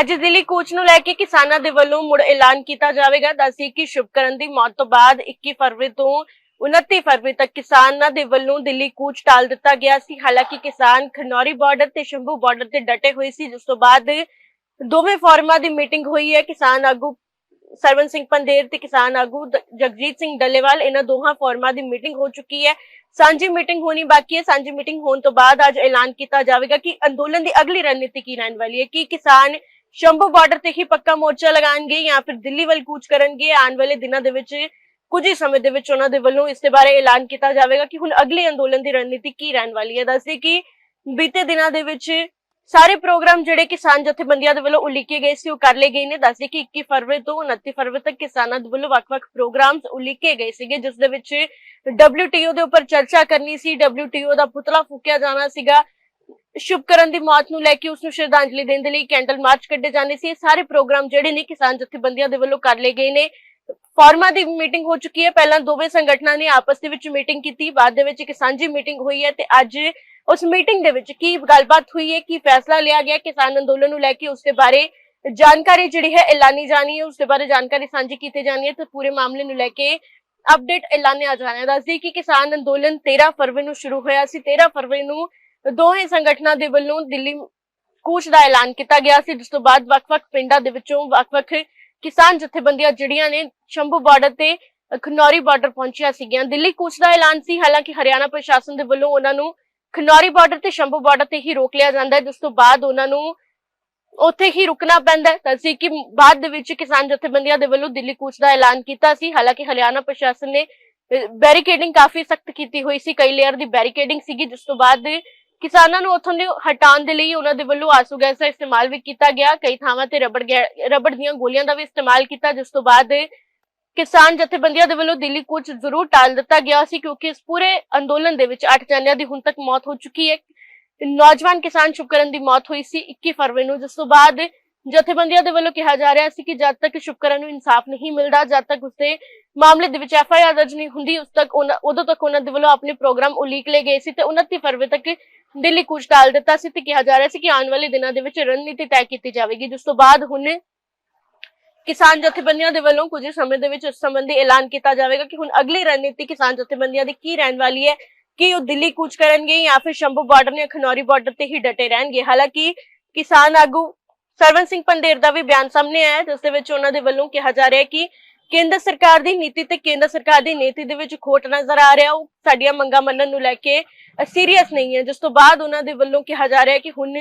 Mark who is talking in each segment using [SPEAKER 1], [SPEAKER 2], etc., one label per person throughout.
[SPEAKER 1] ਅੱਜ ਦਿੱਲੀ ਕੂਚ ਨੂੰ ਲੈ ਕੇ ਕਿਸਾਨਾਂ ਦੇ ਵੱਲੋਂ ਮੁੜ ਐਲਾਨ ਕੀਤਾ ਜਾਵੇਗਾ। ਦੱਸੀ ਕਿ ਸ਼ੁਭਕਰਨ ਦੀ ਮੌਤ ਤੋਂ ਬਾਅਦ 21 ਫਰਵਰੀ ਤੋਂ 29 ਫਰਵਰੀ ਤੱਕ ਕਿਸਾਨਾਂ ਦੇ ਵੱਲੋਂ ਦਿੱਲੀ ਕੂਚ ਟਾਲ ਦਿੱਤਾ ਗਿਆ ਸੀ। ਹਾਲਾਂਕਿ ਕਿਸਾਨ ਖਨੌਰੀ ਬਾਰਡਰ ਤੇ ਸ਼ੰਭੂ ਬਾਰਡਰ ਤੇ ਡਟੇ ਹੋਏ ਸੀ, ਜਿਸ ਤੋਂ ਬਾਅਦ ਦੋਵੇਂ ਫੋਰਮਾਂ ਦੀ ਮੀਟਿੰਗ ਹੋਈ ਹੈ। ਕਿਸਾਨ ਆਗੂ ਸਰਵਨ ਸਿੰਘ ਪੰਦੇਰ ਤੇ ਕਿਸਾਨ ਆਗੂ ਜਗਜੀਤ ਸਿੰਘ ਡੱਲੇਵਾਲ, ਇਹਨਾਂ ਦੋਹਾਂ ਫੋਰਮਾਂ ਦੀ ਮੀਟਿੰਗ ਹੋ ਚੁੱਕੀ ਹੈ। ਸਾਂਝੀ ਮੀਟਿੰਗ ਹੋਣੀ ਬਾਕੀ ਹੈ। ਸਾਂਝੀ ਮੀਟਿੰਗ ਹੋਣ ਤੋਂ ਬਾਅਦ ਅੱਜ ਐਲਾਨ ਕੀਤਾ ਜਾਵੇਗਾ ਕਿ ਅੰਦੋਲਨ ਦੀ ਅਗਲੀ ਰਣਨੀਤੀ ਕੀ ਰਹਿਣ ਵਾਲੀ ਹੈ। ਕਿ ਕਿਸਾਨ ਸ਼ੰਭੂ ਬਾਰਡਰ ਤੇ ਹੀ ਪੱਕਾ ਮੋਰਚਾ ਲਗਾਉਣਗੇ ਜਾਂ ਫਿਰ ਦਿੱਲੀ ਵੱਲ ਕੂਚ ਕਰਨਗੇ? ਆਉਣ ਵਾਲੇ ਦਿਨਾਂ ਦੇ ਵਿੱਚ, ਕੁਝ ਹੀ ਸਮੇਂ ਦੇ ਵਿੱਚ ਉਹਨਾਂ ਦੇ ਵੱਲੋਂ ਇਸ ਦੇ ਬਾਰੇ ਐਲਾਨ ਕੀਤਾ ਜਾਵੇਗਾ ਕਿ ਹੁਣ ਅਗਲੀ ਅੰਦੋਲਨ ਦੀ ਰਣਨੀਤੀ ਕੀ ਰਹਿਣ ਵਾਲੀ ਹੈ? ਦੱਸਦੇ ਕਿ ਬੀਤੇ ਦਿਨਾਂ ਦੇ ਵਿੱਚ ਸਾਰੇ ਪ੍ਰੋਗਰਾਮ ਜਿਹੜੇ ਕਿਸਾਨ ਜਥੇਬੰਦੀਆਂ ਦੇ ਵੱਲੋਂ ਉਲੀਕੇ ਗਏ ਸੀ, ਉਹ ਕਰ ਲਏ ਗਏ ਨੇ। ਦੱਸਦੇ ਕਿ 21 ਫਰਵਰੀ ਤੋਂ 29 ਫਰਵਰੀ ਤੱਕ ਕਿਸਾਨਾਂ ਦੇ ਵੱਲੋਂ ਵੱਖ-ਵੱਖ ਪ੍ਰੋਗਰਾਮਸ ਉਲੀਕੇ ਗਏ ਸੀਗੇ, ਜਿਸ ਦੇ ਵਿੱਚ WTO ਦੇ ਉੱਪਰ ਚਰਚਾ ਕਰਨੀ ਸੀ। WTO ਦਾ ਪੁਤਲਾ ਫੂਕਿਆ ਜਾਣਾ ਸੀਗਾ। ਸ਼ੁਭਕਰਨ ਦੀ ਮੌਤ ਨੂੰ ਲੈ ਕੇ ਉਸ ਨੂੰ ਸ਼ਰਧਾਂਜਲੀ ਦੇਣ ਦੇ ਲਈ ਕੈਂਡਲ ਮਾਰਚ ਕੱਢੇ ਜਾਣੇ ਸੀ। ਇਹ ਸਾਰੇ ਪ੍ਰੋਗਰਾਮ ਜਿਹੜੇ ਨੇ ਕਿਸਾਨ ਜਥੇਬੰਦੀਆਂ ਦੇ ਵੱਲੋਂ ਕਰ ਲਏ ਗਏ ਨੇ। ਫਾਰਮਾ ਦੀ ਮੀਟਿੰਗ ਹੋ ਚੁੱਕੀ ਹੈ। ਪਹਿਲਾਂ ਦੋਵੇਂ ਸੰਗਠਨਾਂ ਨੇ ਆਪਸ ਦੇ ਵਿੱਚ ਮੀਟਿੰਗ ਕੀਤੀ। ਬਾਅਦ ਦੇ ਵਿੱਚ ਇੱਕ ਸਾਂਝੀ ਮੀਟਿੰਗ ਹੋਈ ਹੈ ਤੇ ਅੱਜ ਉਸ ਮੀਟਿੰਗ ਦੇ ਵਿੱਚ ਕੀ ਗੱਲਬਾਤ ਹੋਈ ਹੈ, ਕੀ ਫੈਸਲਾ ਲਿਆ ਗਿਆ, ਕਿਸਾਨ ਅੰਦੋਲਨ ਨੂੰ ਲੈ ਕੇ ਉਸ ਦੇ ਬਾਰੇ ਜਾਣਕਾਰੀ ਜਿਹੜੀ ਹੈ, ਐਲਾਨੀ ਜਾਣੀ ਹੈ। ਉਸ ਦੇ ਬਾਰੇ ਜਾਣਕਾਰੀ ਸਾਂਝੀ ਕੀਤੀ ਜਾਣੀ ਹੈ ਤੇ ਪੂਰੇ ਮਾਮਲੇ ਨੂੰ ਲੈ ਕੇ ਅਪਡੇਟ ਐਲਾਨਿਆ ਜਾਣਾ ਹੈ। ਦੱਸਦੀ ਕਿ ਕਿਸਾਨ ਅੰਦੋਲਨ 13 ਫਰਵਰੀ ਨੂੰ ਸ਼ੁਰੂ ਹੋਇਆ ਸੀ। 13 ਫਰਵਰੀ ਨੂੰ ਦੋਹੇ ਸੰਗਠਨਾਂ ਦੇ ਵੱਲੋਂ ਦਿੱਲੀ ਕੂਚ ਦਾ ਐਲਾਨ ਕੀਤਾ ਗਿਆ ਸੀ, ਜਿਸ ਤੋਂ ਬਾਅਦ ਵੱਖ-ਵੱਖ ਪਿੰਡਾਂ ਦੇ ਵਿੱਚੋਂ ਵੱਖ-ਵੱਖ ਕਿਸਾਨ ਜਥੇਬੰਦੀਆਂ ਜਿਹੜੀਆਂ ਨੇ ਸ਼ੰਭੂ ਬਾਰਡਰ ਤੇ ਖਨੌਰੀ ਬਾਰਡਰ ਪਹੁੰਚੀਆਂ ਸੀਗੀਆਂ। ਦਿੱਲੀ ਕੂਚ ਦਾ ਐਲਾਨ ਸੀ, ਹਾਲਾਂਕਿ ਹਰਿਆਣਾ ਪ੍ਰਸ਼ਾਸਨ ਦੇ ਵੱਲੋਂ ਉਹਨਾਂ ਨੂੰ ਖਨੌਰੀ ਬਾਰਡਰ ਤੇ ਸ਼ੰਭੂ ਬਾਰਡਰ ਤੇ ਹੀ ਰੋਕ ਲਿਆ ਜਾਂਦਾ ਹੈ, ਜਿਸ ਤੋਂ ਬਾਅਦ ਉਹਨਾਂ ਨੂੰ ਉੱਥੇ ਹੀ ਰੁਕਣਾ ਪੈਂਦਾ ਹੈ। ਤਾਂ ਕਿ ਬਾਅਦ ਦੇ ਵਿੱਚ ਕਿਸਾਨ ਜਥੇਬੰਦੀਆਂ ਦੇ ਵੱਲੋਂ ਦਿੱਲੀ ਕੂਚ ਦਾ ਐਲਾਨ ਕੀਤਾ ਸੀ, ਹਾਲਾਂਕਿ ਹਰਿਆਣਾ ਪ੍ਰਸ਼ਾਸਨ ਨੇ ਬੈਰੀਕੇਡਿੰਗ ਕਾਫੀ ਸਖਤ ਕੀਤੀ ਹੋਈ ਸੀ, ਕਈ ਲੇਅਰ ਦੀ ਬੈਰੀਕੇਡਿੰਗ ਸੀਗੀ, ਜਿਸ ਤੋਂ ਬਾਅਦ ਕਿਸਾਨਾਂ ਨੂੰ ਉੱਥੋਂ ਦੇ ਹਟਾਉਣ ਦੇ ਲਈ ਉਹਨਾਂ ਦੇ ਵੱਲੋਂ ਆਸੂ ਗੈਸ ਦਾ ਇਸਤੇਮਾਲ ਵੀ ਕੀਤਾ ਗਿਆ। ਕਈ ਥਾਵਾਂ ਤੇ ਰਬੜ ਰਬੜ ਦੀਆਂ ਗੋਲੀਆਂ ਦਾ ਵੀ ਇਸਤੇਮਾਲ ਕੀਤਾ, ਜਿਸ ਤੋਂ ਬਾਅਦ ਕਿਸਾਨ ਜਥੇਬੰਦੀਆਂ ਦੇ ਵੱਲੋਂ ਦਿੱਲੀ ਕੂਚ ਜ਼ਰੂਰ ਟਾਲ ਦਿੱਤਾ ਗਿਆ ਸੀ, ਕਿਉਂਕਿ ਇਸ ਪੂਰੇ ਅੰਦੋਲਨ ਦੇ ਵਿੱਚ 8 ਜਣਿਆਂ ਦੀ ਹੁਣ ਤੱਕ ਮੌਤ ਹੋ ਚੁੱਕੀ ਹੈ। ਨੌਜਵਾਨ ਕਿਸਾਨ ਸ਼ੁਭਕਰਨ ਦੀ ਮੌਤ ਹੋਈ ਸੀ 21 ਫਰਵਰੀ ਨੂੰ, ਜਿਸ ਤੋਂ ਬਾਅਦ ਜਥੇਬੰਦੀਆਂ ਦੇ ਵੱਲੋਂ ਕਿਹਾ ਜਾ ਰਿਹਾ ਸੀ ਕਿ ਜਦ ਤੱਕ ਸ਼ੁਭਕਰਨ ਨੂੰ ਇਨਸਾਫ ਨਹੀਂ ਮਿਲਦਾ, ਜਦ ਤੱਕ ਉਸਦੇ ਮਾਮਲੇ ਦੇ ਵਿੱਚ ਐਫ ਆਈ ਆਰ ਦਰਜ ਨਹੀਂ ਹੁੰਦੀ, ਉਸ ਤੱਕ ਉਹਨਾਂ- ਉਦੋਂ ਤੱਕ ਉਹਨਾਂ ਦੇ ਵੱਲੋਂ ਆਪਣੇ ਪ੍ਰੋਗਰਾਮ ਉਲੀਕ ਲਏ ਗਏ ਸੀ ਤੇ 29 ਫਰਵਰੀ ਤੱਕ ਦਿੱਲੀ ਕੂਚ ਟਾਲ ਦਿੱਤਾ ਸੀ ਤੇ ਕਿਹਾ ਜਾ ਰਿਹਾ ਸੀ ਕਿ ਆਉਣ ਵਾਲੇ ਦਿਨਾਂ ਦੇ ਵਿੱਚ ਰਣਨੀਤੀ ਤੈਅ ਕੀਤੀ ਜਾਵੇਗੀ। ਜਿਸ ਤੋਂ ਬਾਅਦ ਹੁਣ ਕਿਸਾਨ ਜਥੇਬੰਦੀਆਂ ਦੇ ਵੱਲੋਂ ਕੁਝ ਸਮੇਂ ਦੇ ਵਿੱਚ ਇਸ ਸੰਬੰਧੀ ਐਲਾਨ ਕੀਤਾ ਜਾਵੇਗਾ ਕਿ ਹੁਣ ਅਗਲੀ ਰਣਨੀਤੀ ਕਿਸਾਨ ਜਥੇਬੰਦੀਆਂ ਦੀ ਕੀ ਰਹਿਣ ਵਾਲੀ ਹੈ ਕਿ ਉਹ ਦਿੱਲੀ ਕੂਚ ਕਰਨਗੇ ਜਾਂ ਫਿਰ ਸ਼ੰਭੂ ਬਾਰਡਰ ਜਾਂ ਖਨੌਰੀ ਬਾਰਡਰ ਤੇ ਹੀ ਡਟੇ ਰਹਿਣਗੇ। ਹਾਲਾਂਕਿ ਕਿਸਾਨ ਆਗੂ ਸਰਵਨ ਸਿੰਘ ਪੰਦੇਰ ਦਾ ਵੀ ਬਿਆਨ ਸਾਹਮਣੇ ਆਇਆ ਹੈ, ਜਿਸ ਦੇ ਵਿੱਚ ਉਹਨਾਂ ਦੇ ਵੱਲੋਂ ਕਿਹਾ ਜਾ ਰਿਹਾ ਹੈ ਕਿ ਕੇਂਦਰ ਸਰਕਾਰ ਦੀ ਨੀਤੀ ਤੇ ਕੇਂਦਰ ਸਰਕਾਰ ਦੀ ਨੀਤੀ ਦੇ ਵਿੱਚ ਖੋਟ ਨਜ਼ਰ ਆ ਰਿਹਾ। ਉਹ ਸਾਡੀਆਂ ਮੰਗਾਂ ਮੰਨਣ ਨੂੰ ਲੈ ਕੇ ਸੀਰੀਅਸ ਨਹੀਂ ਹੈ। ਜਿਸ ਤੋਂ ਬਾਅਦ ਉਹਨਾਂ ਦੇ ਵੱਲੋਂ ਕਿਹਾ ਜਾ ਰਿਹਾ ਹੈ ਕਿ ਹੁਣ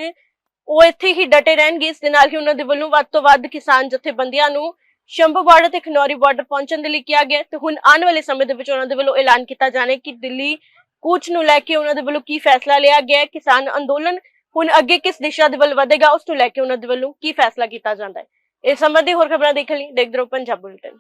[SPEAKER 1] ਉਹ ਇੱਥੇ ਹੀ ਡਟੇ ਰਹਿਣਗੇ। ਇਸ ਦੇ ਨਾਲ ਹੀ ਉਹਨਾਂ ਦੇ ਵੱਲੋਂ ਵੱਧ ਤੋਂ ਵੱਧ ਕਿਸਾਨ ਜਥੇਬੰਦੀਆਂ ਨੂੰ ਸ਼ੰਭੂ ਬਾਰਡਰ ਤੇ ਖਨੌਰੀ ਬਾਰਡਰ ਪਹੁੰਚਣ ਦੇ ਲਈ ਕਿਹਾ ਗਿਆ ਤੇ ਹੁਣ ਆਉਣ ਵਾਲੇ ਸਮੇਂ ਦੇ ਵਿੱਚ ਉਹਨਾਂ ਦੇ ਵੱਲੋਂ ਐਲਾਨ ਕੀਤਾ ਜਾਣਾ ਕਿ ਦਿੱਲੀ, ਕੂਚ ਨੂੰ ਲੈ ਕੇ ਉਹਨਾਂ ਦੇ ਵੱਲੋਂ ਕੀ ਫੈਸਲਾ ਲਿਆ ਗਿਆ ਕਿਸਾਨ ਅੰਦੋਲਨ ਹੁਣ ਅੱਗੇ ਕਿਸ ਦਿਸ਼ਾ ਦੇ ਵੱਲ ਵਧੇਗਾ, ਉਸ ਨੂੰ ਲੈ ਕੇ ਉਹਨਾਂ ਦੇ ਵੱਲੋਂ ਕੀ ਫੈਸਲਾ ਕੀਤਾ ਜਾਂਦਾ ਹੈ। ਇਸ ਸੰਬੰਧੀ ਹੋਰ ਖਬਰਾਂ ਦੇਖਣ ਲਈ ਦੇਖਦੇ ਰਹੋ ਪੰਜਾਬ ਬੁਲੇਟਿਨ।